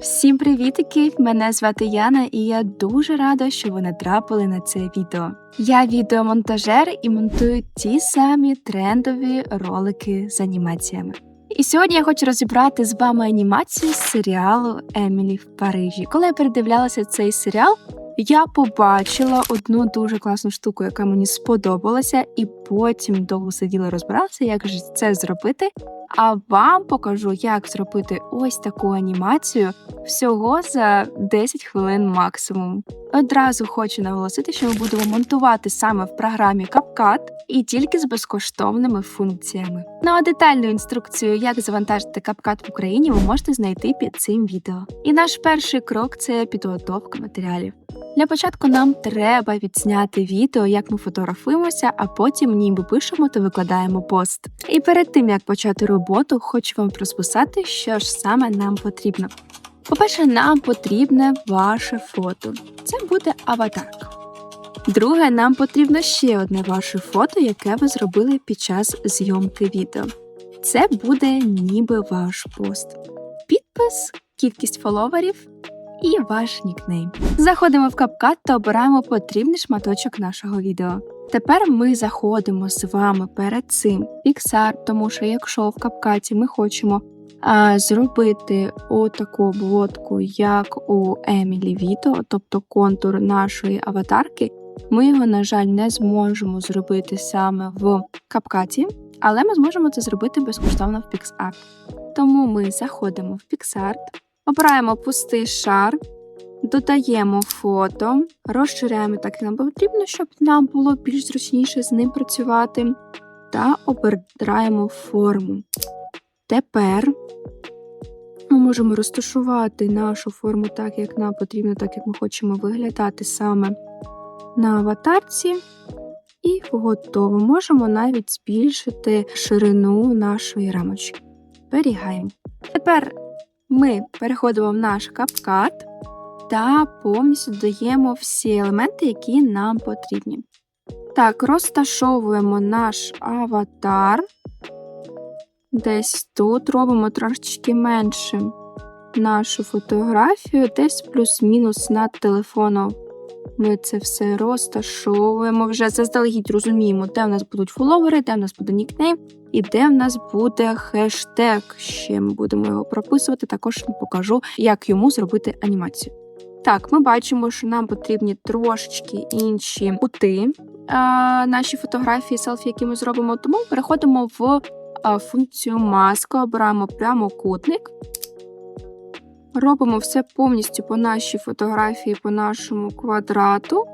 Всім привітики! Мене звати Яна, і я дуже рада, що ви натрапили на це відео. Я відеомонтажер і монтую ті самі трендові ролики з анімаціями. І сьогодні я хочу розібрати з вами анімацію з серіалу Емілі в Парижі. Коли я передивлялася цей серіал, я побачила одну дуже класну штуку, яка мені сподобалася, і потім довго сиділа розбиралася, як же це зробити. А вам покажу, як зробити ось таку анімацію всього за 10 хвилин максимум. Одразу хочу наголосити, що ми будемо монтувати саме в програмі CapCut і тільки з безкоштовними функціями. Ну а детальну інструкцію, як завантажити CapCut в Україні, ви можете знайти під цим відео. І наш перший крок це підготовка матеріалів. Для початку нам треба відзняти відео, як ми фотографуємося, а потім ніби пишемо та викладаємо пост. І перед тим як почати роботу, хочу вам розписати, що ж саме нам потрібно. По-перше, нам потрібне ваше фото. Це буде аватарка. Друге, нам потрібно ще одне ваше фото, яке ви зробили під час зйомки відео. Це буде ніби ваш пост. Підпис, кількість фоловерів і ваш нікнейм. Заходимо в CapCut та обираємо потрібний шматочок нашого відео. Тепер ми заходимо з вами перед цим Pixar, тому що якщо в CapCut ми хочемо а, зробити отаку обводку, як у Емілі відео, тобто контур нашої аватарки, ми його, на жаль, не зможемо зробити саме в CapCut, але ми зможемо це зробити безкоштовно в PixArt. Тому ми заходимо в PixArt, обираємо пустий шар, додаємо фото, розширяємо так, як нам потрібно, щоб нам було більш зручніше з ним працювати, та обираємо форму. Тепер ми можемо розташувати нашу форму так, як нам потрібно, так як ми хочемо виглядати саме на аватарці. І готово. Можемо навіть збільшити ширину нашої рамочки. Зберігаємо. Тепер ми переходимо в наш CapCut та повністю додаємо всі елементи, які нам потрібні. Так, розташовуємо наш аватар. Десь тут робимо трошечки менше нашу фотографію, десь плюс-мінус над телефоном. Ми це все розташовуємо. Вже заздалегідь розуміємо, де в нас будуть фоловери, де в нас буде нікнейм і де в нас буде хештег. Ще ми будемо його прописувати, також покажу, як йому зробити анімацію. Так, ми бачимо, що нам потрібні трошечки інші кути наші фотографії, селфі, які ми зробимо. Тому переходимо в функцію маска, обираємо прямокутник. Робимо все повністю по нашій фотографії, по нашому квадрату,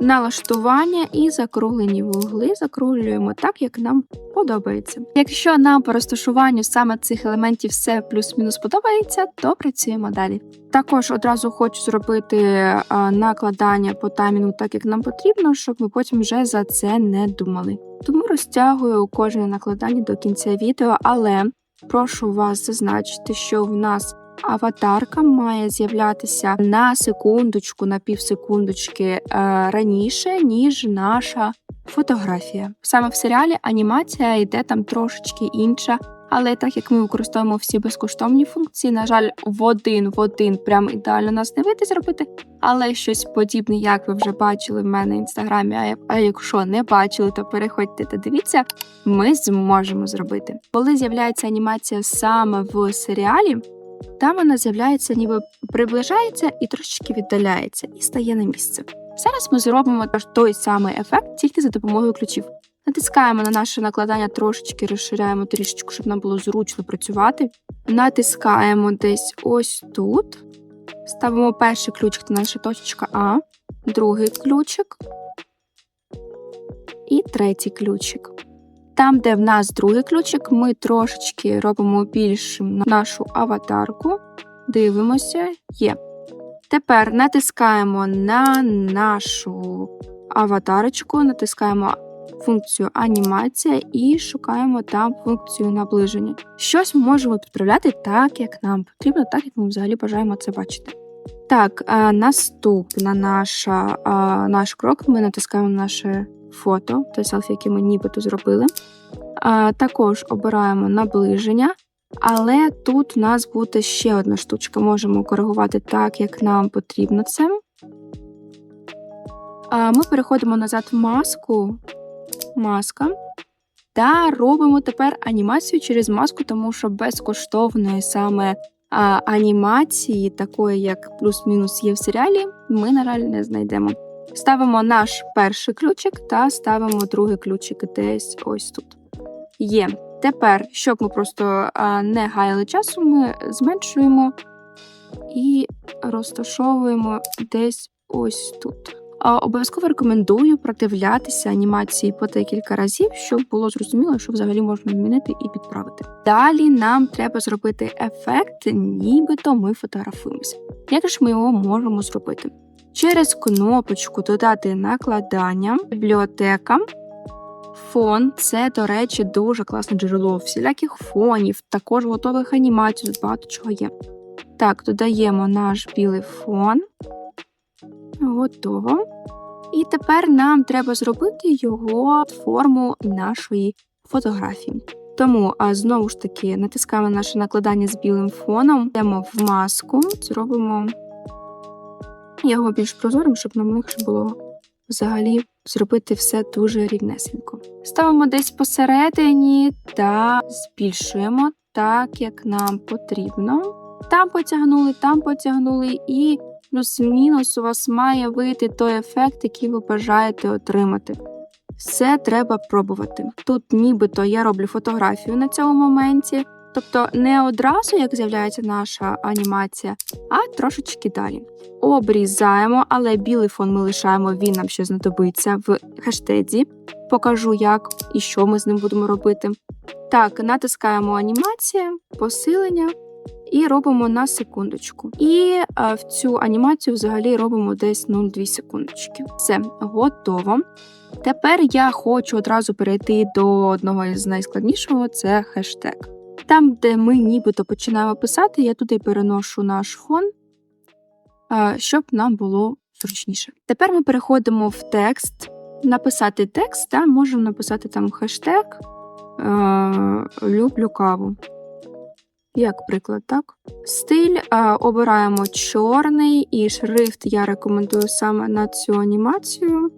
налаштування і закруглені вугли закруглюємо так, як нам подобається. Якщо нам по розташуванню саме цих елементів все плюс-мінус подобається, то працюємо далі. Також одразу хочу зробити накладання по таймінгу так, як нам потрібно, щоб ми потім вже за це не думали. Тому розтягую кожне накладання до кінця відео, але прошу вас зазначити, що в нас аватарка має з'являтися на секундочку, на півсекундочки е, раніше, ніж наша фотографія. Саме в серіалі анімація йде там трошечки інша. Але так як ми використовуємо всі безкоштовні функції, на жаль, в один в один прям ідеально нас не вийде зробити. Але щось подібне, як ви вже бачили в мене в інстаграмі. А якщо не бачили, то переходьте та дивіться, ми зможемо зробити. Коли з'являється анімація саме в серіалі, там вона з'являється, ніби приближається і трошечки віддаляється, і стає на місце. Зараз ми зробимо той самий ефект тільки за допомогою ключів. Натискаємо на наше накладання, трошечки розширяємо трішечку, щоб нам було зручно працювати. Натискаємо десь ось тут. Ставимо перший ключик, це наша точка А, другий ключик і третій ключик. Там, де в нас другий ключик, ми трошечки робимо більшим нашу аватарку. Дивимося, є. Тепер натискаємо на нашу аватарочку, натискаємо функцію анімація і шукаємо там функцію наближення. Щось ми можемо підправляти так, як нам потрібно, так як ми взагалі бажаємо це бачити. Так, наступна наша, наш крок ми натискаємо на наше фото, той селфі, яке ми нібито зробили. Також обираємо наближення Але тут у нас буде ще одна штучка. Можемо коригувати так, як нам потрібно це. Ми переходимо назад в маску. Маска. Та робимо тепер анімацію через маску, тому що безкоштовної саме а, анімації, такої, як плюс-мінус є в серіалі, ми, на жаль, не знайдемо. Ставимо наш перший ключик та ставимо другий ключик десь ось тут. Є. Тепер, щоб ми просто не гаяли часу, ми зменшуємо і розташовуємо десь ось тут. Обов'язково рекомендую продивлятися анімації по декілька разів, щоб було зрозуміло, що взагалі можна змінити і підправити. Далі нам треба зробити ефект, нібито ми фотографуємося. Як ж ми його можемо зробити? Через кнопочку додати накладання, бібліотека. Фон це, до речі, дуже класне джерело всіляких фонів, також готових анімацій, багато чого є. Так, додаємо наш білий фон. Готово. І тепер нам треба зробити його форму нашої фотографії. Тому а, знову ж таки натискаємо наше накладання з білим фоном, йдемо в маску, зробимо його більш прозорим, щоб нам легше було взагалі зробити все дуже рівнесенько. Ставимо десь посередині та збільшуємо так, як нам потрібно. Там потягнули, там потягнули, і плюс-мінус у вас має вийти той ефект, який ви бажаєте отримати. Все треба пробувати. Тут нібито я роблю фотографію на цьому моменті, тобто не одразу, як з'являється наша анімація, а трошечки далі. Обрізаємо, але білий фон ми лишаємо, він нам ще знадобиться в хештезі. Покажу, як і що ми з ним будемо робити. Так, натискаємо анімація, посилення і робимо на секундочку. І а, в цю анімацію взагалі робимо десь 0,2 секундочки. Все, готово. Тепер я хочу одразу перейти до одного із найскладнішого це хештег. Там, де ми нібито починаємо писати, я туди переношу наш фон, щоб нам було зручніше. Тепер ми переходимо в текст, написати текст, та можемо написати там хештег е, люблю каву. Як приклад, так? Стиль обираємо чорний і шрифт я рекомендую саме на цю анімацію.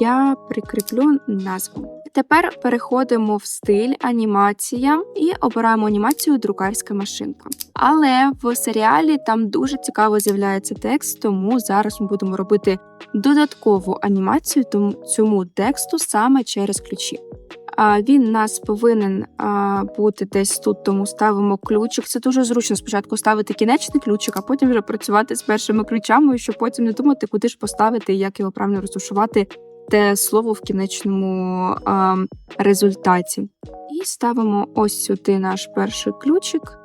Я прикріплю назву. Тепер переходимо в стиль анімація і обираємо анімацію друкарська машинка. Але в серіалі там дуже цікаво з'являється текст, тому зараз ми будемо робити додаткову анімацію цьому тексту саме через ключі. Він нас повинен бути десь тут, тому ставимо ключик. Це дуже зручно спочатку ставити кінечний ключик, а потім вже працювати з першими ключами, щоб потім не думати, куди ж поставити і як його правильно розташувати те слово в кінечному результаті. І ставимо ось сюди наш перший ключик,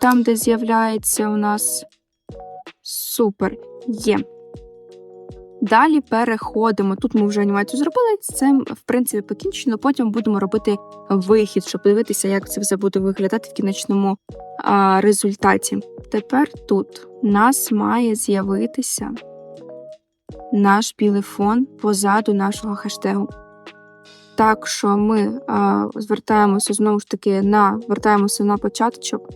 там, де з'являється у нас супер є. Далі переходимо. Тут ми вже анімацію зробили, це в принципі покінчено. Потім будемо робити вихід, щоб подивитися, як це все буде виглядати в кінечному а, результаті. Тепер тут у нас має з'явитися наш білий фон позаду нашого хештегу. Так що ми а, звертаємося знову ж таки на вертаємося на початочок,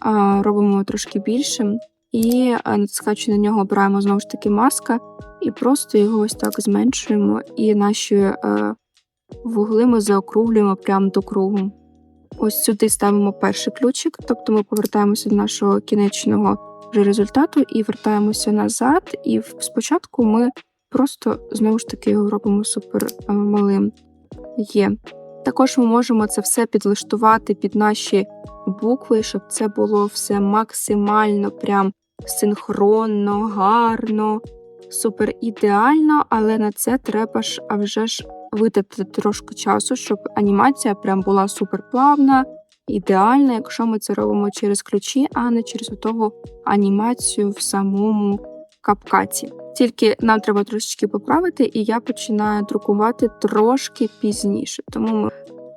а, робимо трошки більшим. І натискаючи на нього, обираємо знову ж таки маска, і просто його ось так зменшуємо, і наші е, вугли ми заокруглюємо прямо до кругу. Ось сюди ставимо перший ключик, тобто ми повертаємося до нашого кінечного вже результату і вертаємося назад. І спочатку ми просто знову ж таки його робимо супер е, малим. Є. Також ми можемо це все підлаштувати під наші букви, щоб це було все максимально прям синхронно, гарно, супер ідеально, але на це треба ж а вже ж витратити трошки часу, щоб анімація прям була супер плавна, ідеальна, якщо ми це робимо через ключі, а не через готову анімацію в самому капкаті. Тільки нам треба трошечки поправити, і я починаю друкувати трошки пізніше. Тому ми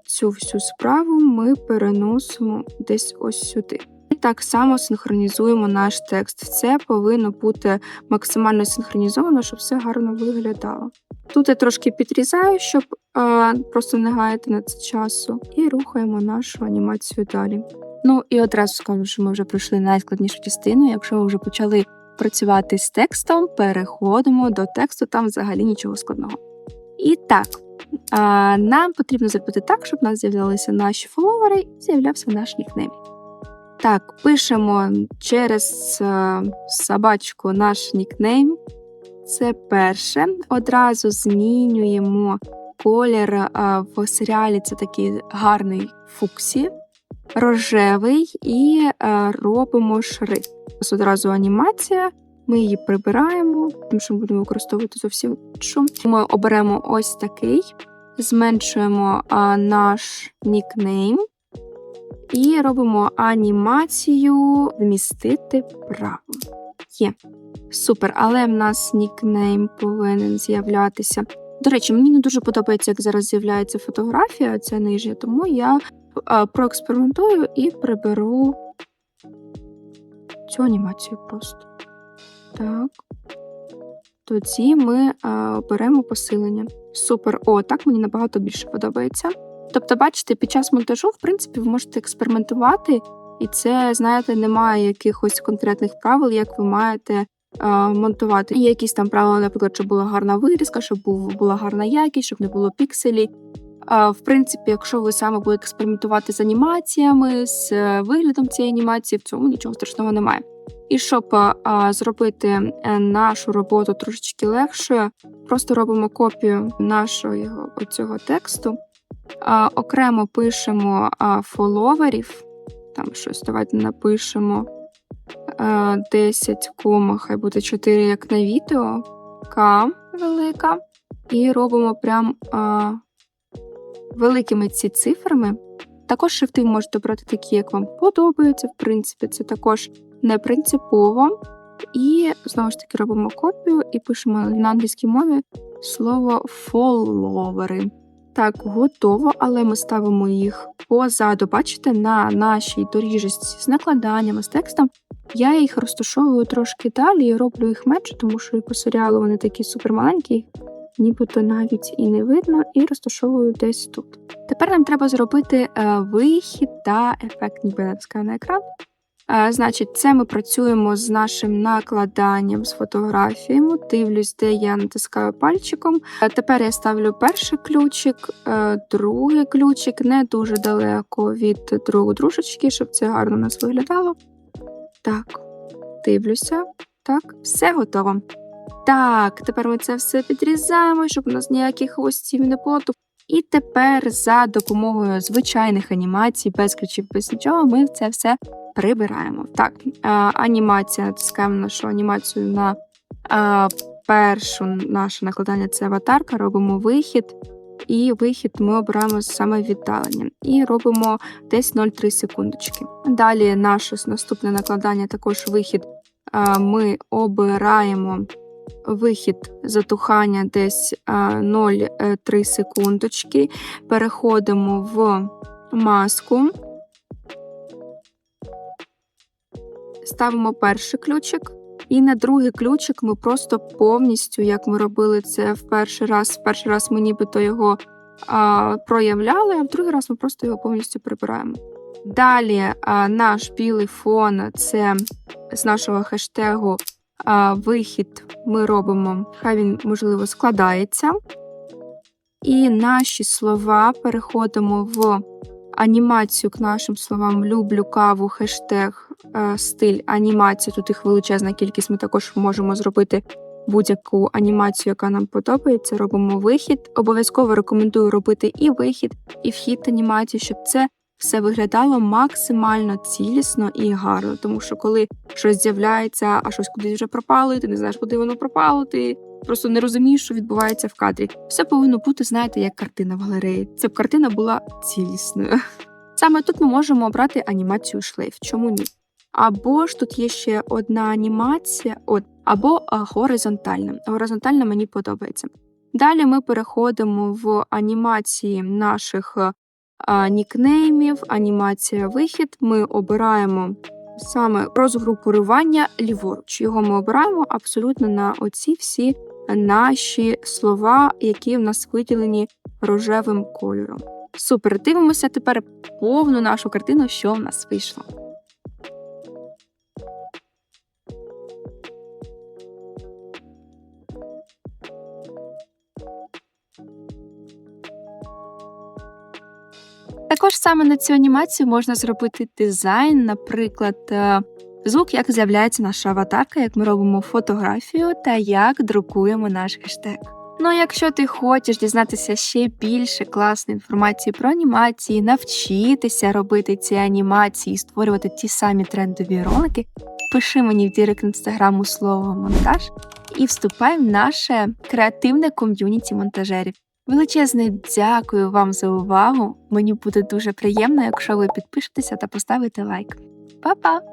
цю всю справу ми переносимо десь ось сюди. І так само синхронізуємо наш текст. Це повинно бути максимально синхронізовано, щоб все гарно виглядало. Тут я трошки підрізаю, щоб е, просто не гаяти на це часу, і рухаємо нашу анімацію далі. Ну і одразу скажу, що ми вже пройшли найскладнішу частину. Якщо ви вже почали працювати з текстом, переходимо до тексту, там взагалі нічого складного. І так, нам потрібно зробити так, щоб у нас з'являлися наші фоловери і з'являвся наш нікнейм. Так, пишемо через е, собачку наш нікнейм. Це перше. Одразу змінюємо колір в серіалі. Це такий гарний фуксі, рожевий, і е, робимо шрифт. Ось одразу анімація. Ми її прибираємо, тому що ми будемо використовувати зовсім іншу. Ми оберемо ось такий, зменшуємо а, наш нікнейм і робимо анімацію вмістити право. Є. Супер, але в нас нікнейм повинен з'являтися. До речі, мені не дуже подобається, як зараз з'являється фотографія, ця нижня, тому я а, проекспериментую і приберу цю анімацію просто. Так. Тоді ми а, беремо посилення. Супер. О, так мені набагато більше подобається. Тобто, бачите, під час монтажу, в принципі, ви можете експериментувати, і це, знаєте, немає якихось конкретних правил, як ви маєте а, монтувати. Є якісь там правила, наприклад, щоб була гарна вирізка, щоб була гарна якість, щоб не було пікселів. В принципі, якщо ви саме будете експериментувати з анімаціями, з е, виглядом цієї анімації, в цьому нічого страшного немає. І щоб а, зробити е, нашу роботу трошечки легшою, просто робимо копію нашого оцього тексту, окремо пишемо фоловерів, там щось давайте напишемо а, 10, кома, хай буде 4, як на відео, К велика, і робимо прям великими ці цифрами. Також шрифти можете брати такі, як вам подобаються. В принципі, це також не принципово. І знову ж таки робимо копію і пишемо на англійській мові слово фоловери. Так, готово, але ми ставимо їх позаду. Бачите, на нашій доріжці з накладаннями, з текстом. Я їх розташовую трошки далі і роблю їх менше, тому що і по серіалу вони такі супермаленькі, нібито навіть і не видно, і розташовую десь тут. Тепер нам треба зробити е, вихід та ефект, ніби натискаю на екран. Е, Значить, це ми працюємо з нашим накладанням з фотографіями. Дивлюсь, де я натискаю пальчиком. Е, Тепер я ставлю перший ключик, другий ключик не дуже далеко від другої дружечки, щоб це гарно у нас виглядало. Так, дивлюся. Так, все готово. Так, тепер ми це все підрізаємо, щоб у нас ніяких хвостів не було. І тепер за допомогою звичайних анімацій, без ключів, без нічого, ми це все прибираємо. Так, а, анімація, натискаємо нашу анімацію на а, першу наше накладання це аватарка, робимо вихід, і вихід ми обираємо саме віддалення. І робимо десь 0,3 секундочки. Далі наше наступне накладання, також вихід. Ми обираємо вихід затухання десь 0,3 секундочки. Переходимо в маску. ставимо перший ключик, і на другий ключик ми просто повністю, як ми робили це в перший раз, в перший раз ми нібито його а, проявляли, а в другий раз ми просто його повністю прибираємо. Далі а, наш білий фон це з нашого хештегу вихід ми робимо, хай він, можливо, складається. І наші слова переходимо в анімацію к нашим словам люблю каву, хештег, е, стиль, анімація. Тут їх величезна кількість. Ми також можемо зробити будь-яку анімацію, яка нам подобається. Робимо вихід. Обов'язково рекомендую робити і вихід, і вхід анімації, щоб це все виглядало максимально цілісно і гарно. Тому що коли щось з'являється, а щось кудись вже пропало, і ти не знаєш, куди воно пропало, ти просто не розумієш, що відбувається в кадрі. Все повинно бути, знаєте, як картина в галереї. Це б картина була цілісною. Саме тут ми можемо обрати анімацію шлейф. Чому ні? Або ж тут є ще одна анімація, от, або горизонтальна. Горизонтальна мені подобається. Далі ми переходимо в анімації наших а, нікнеймів, анімація вихід. Ми обираємо саме розгрупування ліворуч. Його ми обираємо абсолютно на оці всі наші слова, які в нас виділені рожевим кольором. Супер, дивимося тепер повну нашу картину, що в нас вийшло. Також саме на цю анімацію можна зробити дизайн, наприклад, е, звук, як з'являється наша аватарка, як ми робимо фотографію та як друкуємо наш хештег. Ну, а якщо ти хочеш дізнатися ще більше класної інформації про анімації, навчитися робити ці анімації, створювати ті самі трендові ролики, пиши мені в дірект інстаграму слово монтаж і вступай в наше креативне ком'юніті монтажерів. Величезне дякую вам за увагу. Мені буде дуже приємно, якщо ви підпишетеся та поставите лайк. Па-па!